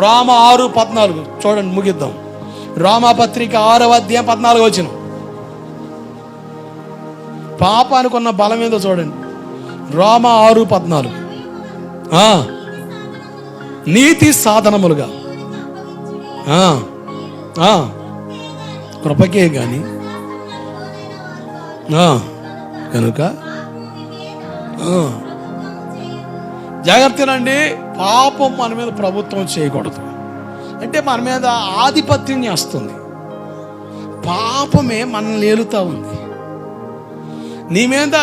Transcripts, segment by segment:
రామ ఆరు పద్నాలుగు. చూడండి ముగిద్దాం. రామపత్రిక ఆరవ అధ్యాయం పద్నాలుగు వచ్చిన. పాపానికి ఉన్న బలం ఏదో చూడండి. రామ ఆరు పద్నాలుగు. నీతి సాధనములుగా. కృపకే కానీ కనుక ఆ, జాగ్రత్తనండి పాపం మన మీద ప్రభుత్వం చేయకూడదు. అంటే మన మీద ఆధిపత్యం చేస్తుంది. పాపమే మనల్ని ఏలుతా ఉంది. నీ మీద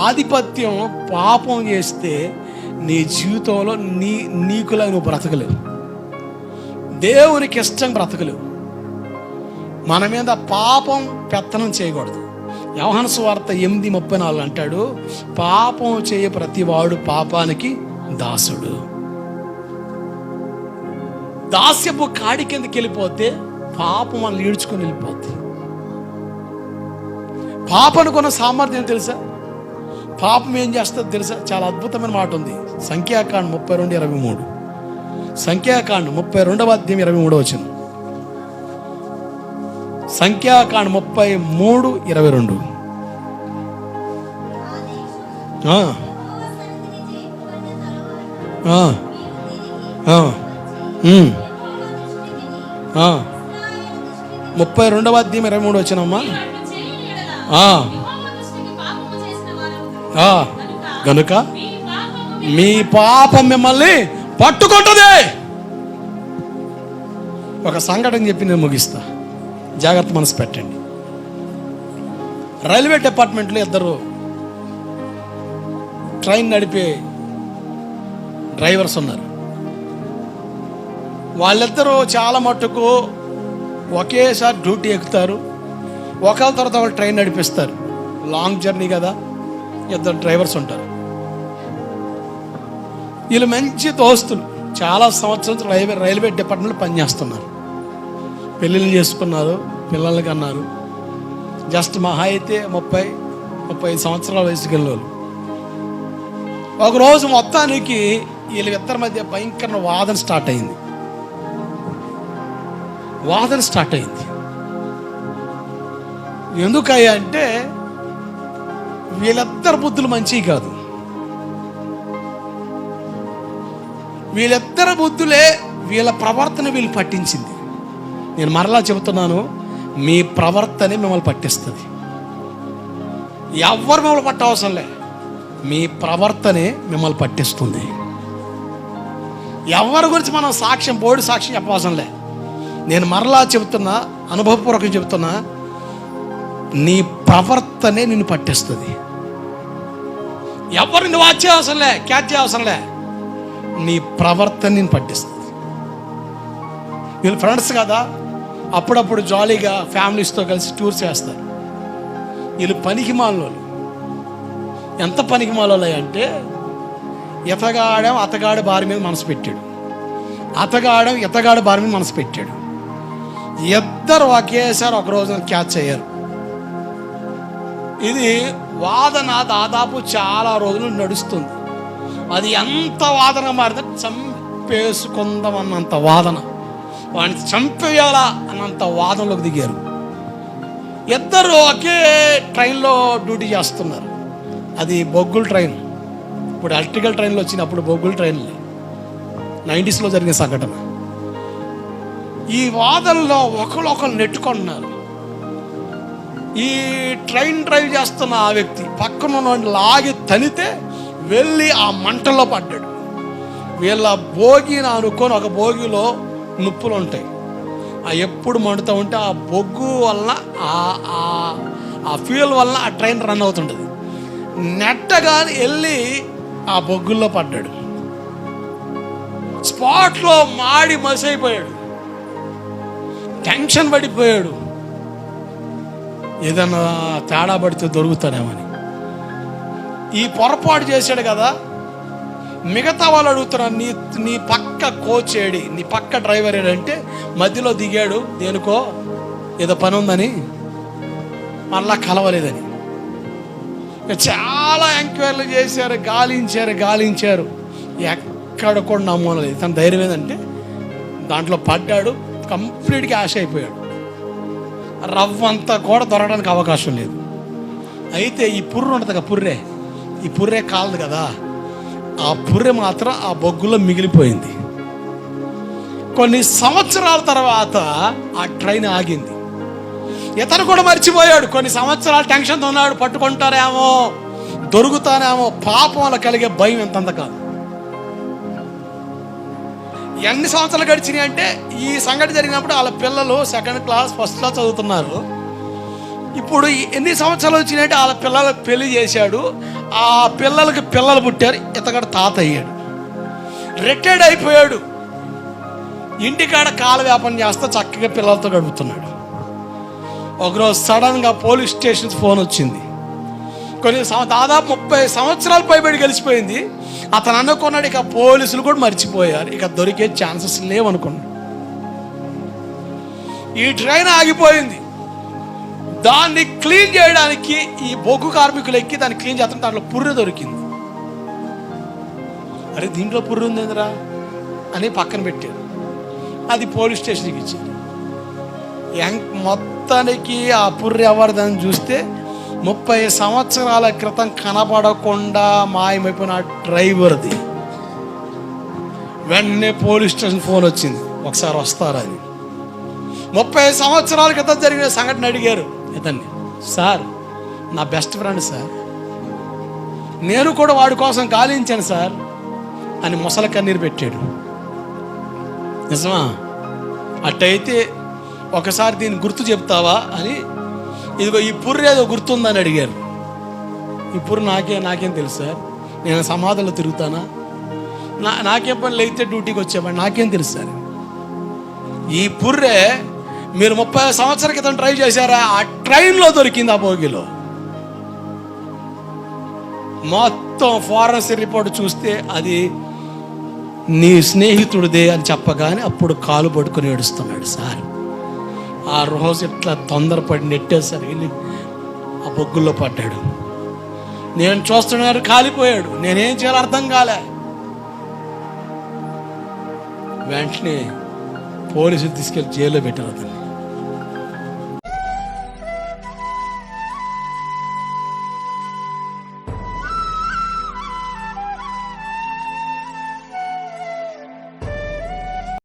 ఆధిపత్యం పాపం చేస్తే నీ జీవితంలో నీ నీకులా నువ్వు బ్రతకలేవు. దేవునికి ఇష్టం బ్రతకలేవు. మన మీద పాపం పెత్తనం చేయకూడదు. యవహన స్వార్థ ఎనిమిది ముప్పై నాలుగు అంటాడు పాపం చేయ ప్రతివాడు పాపానికి దాసుడు. దాస్యపు కాడి కిందకి వెళ్ళిపోతే పాపం మనల్ని ఈడ్చుకొని వెళ్ళిపోద్ది. పాపనుకున్న సామర్థ్యం తెలుసా? పాపం ఏం చేస్తుందో తెలుసా? చాలా అద్భుతమైన మాట ఉంది. సంఖ్యాకాండ ముప్పై రెండు ఇరవై మూడు. సంఖ్యాకాండ ముప్పై రెండవ అధ్యాయం ఇరవై మూడవ వచ్చిన సంఖ్యాకాండ ముప్పై మూడు ఇరవై రెండు. ఆ. ముప్పై రెండవ అధ్యయం ఇరవై మూడు వచ్చినమ్మా. కనుక గనుక మీ మీ పాపం మిమ్మల్ని పట్టుకుంటుంది. ఒక సంఘటన చెప్పి నేను ముగిస్తా. జాగ్రత్త మనసు పెట్టండి. రైల్వే డిపార్ట్మెంట్లో ఇద్దరు ట్రైన్ నడిపే డ్రైవర్స్ ఉన్నారు. వాళ్ళిద్దరూ చాలా మట్టుకు ఒకేసారి డ్యూటీ ఎక్కుతారు. ఒకళ్ళ తర్వాత ఒకళ్ళు ట్రైన్ నడిపిస్తారు. లాంగ్ జర్నీ కదా. ఇద్దరు డ్రైవర్స్ ఉంటారు. వీళ్ళు మంచి దోస్తులు. చాలా సంవత్సరాలు రైల్వే రైల్వే డిపార్ట్మెంట్లో పనిచేస్తున్నారు. పెళ్ళిళ్ళు చేసుకున్నారు పిల్లలు కన్నారు. జస్ట్ మహా అయితే ముప్పై ముప్పై సంవత్సరాల వయసుకి వెళ్ళారు ఒకరోజు మొత్తానికి వీళ్ళ ఇద్దరి మధ్య భయంకర వాదన స్టార్ట్ అయింది. వాదన స్టార్ట్ అయింది. ఎందుకయ్యా అంటే వీళ్ళిద్దరు బుద్ధులు మంచివి కాదు. వీళ్ళిద్దరు బుద్ధులే వీళ్ళ ప్రవర్తన వీళ్ళు పట్టించింది. నేను మరలా చెబుతున్నాను మీ ప్రవర్తనే మిమ్మల్ని పట్టిస్తుంది. ఎవరు మిమ్మల్ని పట్టవసరం లే. మీ ప్రవర్తనే మిమ్మల్ని పట్టిస్తుంది. ఎవరి గురించి మనం సాక్ష్యం బోడి సాక్ష్యం చెప్పవసరంలే నేను మరలా చెబుతున్నా అనుభవపూర్వకం చెబుతున్నా నీ ప్రవర్తనే నిన్ను పట్టిస్తుంది. ఎవరిని నువ్వు వాచ్ అవసరం లే క్యాచ్ అవసరం లే నీ ప్రవర్తన నేను పట్టిస్తుంది. వీళ్ళు ఫ్రెండ్స్ కదా అప్పుడప్పుడు జాలీగా ఫ్యామిలీస్తో కలిసి టూర్స్ చేస్తారు వీళ్ళు పనికి మాలోళ్ళు ఎంత పనికి మాలోళ్ళు అంటే ఇతగాడేం అతగాడు బారి మీద మనసు పెట్టాడు. అతగాడం ఇతగాడి బారి మీద మనసు పెట్టాడు. ఇద్దరు ఒకేసారి ఒక రోజున క్యాచ్ అయ్యారు. ఇది వాదన దాదాపు చాలా రోజులు నడుస్తుంది. అది ఎంత వాదన మారితే చంపేసుకుందాం అన్నంత వాదన. వాడిని చంపేయాలా అన్నంత వాదనలోకి దిగారు. ఇద్దరు ఒకే ట్రైన్లో డ్యూటీ చేస్తున్నారు. అది బొగ్గుల ట్రైన్. ఇప్పుడు ఎలక్ట్రికల్ ట్రైన్లు వచ్చినప్పుడు బొగ్గుల ట్రైన్లు. నైంటీస్లో జరిగిన సంఘటన. ఈ వాదనలో ఒకరు ఒకరు నెట్టుకుంటున్నారు ఈ ట్రైన్ డ్రైవ్ చేస్తున్న ఆ వ్యక్తి పక్కన లాగి తనితే వెళ్ళి ఆ మంటల్లో పడ్డాడు. వీళ్ళ భోగిని అనుకొని ఒక భోగిలో నొప్పులు ఉంటాయి. ఆ ఎప్పుడు మండుతూ ఉంటే ఆ బొగ్గు వలన ఆ ఆ- ఆ ఫ్యూయల్ వల్ల ఆ ట్రైన్ రన్ అవుతుంటుంది. నెట్టగా వెళ్ళి ఆ బొగ్గుల్లో పడ్డాడు. స్పాట్లో మాడి మసైపోయాడు. టెన్షన్ పడిపోయాడు. ఏదన్నా తేడా పడితే దొరుకుతాడేమని ఈ పొరపాటు చేశాడు కదా మిగతా వాళ్ళు అడుగుతున్నారు నీ నీ పక్క కోచ్ ఏడి నీ పక్క డ్రైవర్ ఏడంటే మధ్యలో దిగాడు దేనికో ఏదో పని ఉందని మళ్ళా కలవలేదని. చాలా ఎంక్వైరీలు చేశారు గాలించారు గాలించారు. ఎక్కడ కూడా నమ్మలేదు తన ధైర్యం ఏంటంటే దాంట్లో పడ్డాడు కంప్లీట్గా ఆశ అయిపోయాడు. రవ్వంతా కూడా దొరకడానికి అవకాశం లేదు. అయితే ఈ పుర్రె ఉంటుంది కదా పుర్రె. ఈ పుర్రె కాలదు కదా. ఆ పుర్రె మాత్రం ఆ బొగ్గులో మిగిలిపోయింది. కొన్ని సంవత్సరాల తర్వాత ఆ ట్రైన్ ఆగింది. ఇతను కూడా మర్చిపోయాడు. కొన్ని సంవత్సరాలు టెన్షన్తో ఉన్నాడు పట్టుకుంటారేమో దొరుకుతానేమో పాపం వల్ల కలిగే భయం ఎంతంత కాదు. ఎన్ని సంవత్సరాలు గడిచినాయి అంటే ఈ సంఘటన జరిగినప్పుడు వాళ్ళ పిల్లలు సెకండ్ క్లాస్ ఫస్ట్ క్లాస్ చదువుతున్నారు. ఇప్పుడు ఎన్ని సంవత్సరాలు వచ్చినాయంటే వాళ్ళ పిల్లలకు పెళ్ళి చేశాడు. ఆ పిల్లలకి పిల్లలు పుట్టారు ఇతగడ తాత అయ్యాడు. రిటైర్డ్ అయిపోయాడు. ఇంటికాడ కాల వ్యాపారం చేస్తా చక్కగా పిల్లలతో గడుపుతున్నాడు. ఒకరోజు సడన్గా పోలీస్ స్టేషన్ ఫోన్ వచ్చింది. కొన్ని దాదాపు ముప్పై సంవత్సరాలు పైబడి గెలిచిపోయింది. అతను అనుకున్నాడు ఇక పోలీసులు కూడా మర్చిపోయారు. ఇక దొరికే ఛాన్సెస్ లేవనుకున్నాడు. ఈ ట్రైన్ ఆగిపోయింది. దాన్ని క్లీన్ చేయడానికి ఈ బొగ్గు కార్మికులు ఎక్కి దాన్ని క్లీన్ చేస్తాం దాంట్లో పుర్రె దొరికింది. అరే దీంట్లో పుర్రె ఉందేందిరా? అని పక్కన పెట్టారు. అది పోలీస్ స్టేషన్కి ఇచ్చారు. మొత్తానికి ఆ పుర్రె ఎవరిదని చూస్తే ముప్పై సంవత్సరాల క్రితం కనపడకుండా మాయమైపోయిన ఆ డ్రైవర్ది. వెంటనే పోలీస్ స్టేషన్ ఫోన్ వచ్చింది. ఒకసారి వస్తారని ముప్పై సంవత్సరాల క్రితం జరిగిన సంఘటన అడిగారు. ఇతన్ని సార్ నా బెస్ట్ ఫ్రెండ్ సార్. నేను కూడా వాడి కోసం గాలించాను సార్ అని ముసల కన్నీరు పెట్టాడు. నిజమా? అట్టయితే ఒకసారి దీన్ని గుర్తు చెప్తావా అని. ఇదిగో ఈ పుర్రు ఏదో గుర్తుందని అడిగారు. ఈ పుర్రు నాకే నాకేం తెలుసు సార్? నేను సమాధులు తిరుగుతానా? నా నాకేం పని లేతే డ్యూటీకి వచ్చేవాడు నాకేం తెలుసు సార్? ఈ పుర్రె మీరు ముప్పై సంవత్సరాల క్రితం ట్రై చేశారా? ఆ ట్రైన్లో దొరికింది ఆ భోగిలో మొత్తం ఫారెన్సిక్ రిపోర్ట్ చూస్తే అది నీ స్నేహితుడిదే అని చెప్పగానే అప్పుడు కాలు పట్టుకుని ఏడుస్తున్నాడు సార్. ఆ రోజు ఇట్లా తొందరపడి నెట్టేసరికి ఆ బొగ్గుల్లో పడ్డాడు. నేను చూస్తున్నారు కాలిపోయాడు. నేనేం చేయాలో అర్థం కాలే. వెంటనే పోలీసులు తీసుకెళ్ళి జైల్లో పెట్టారు అతన్ని.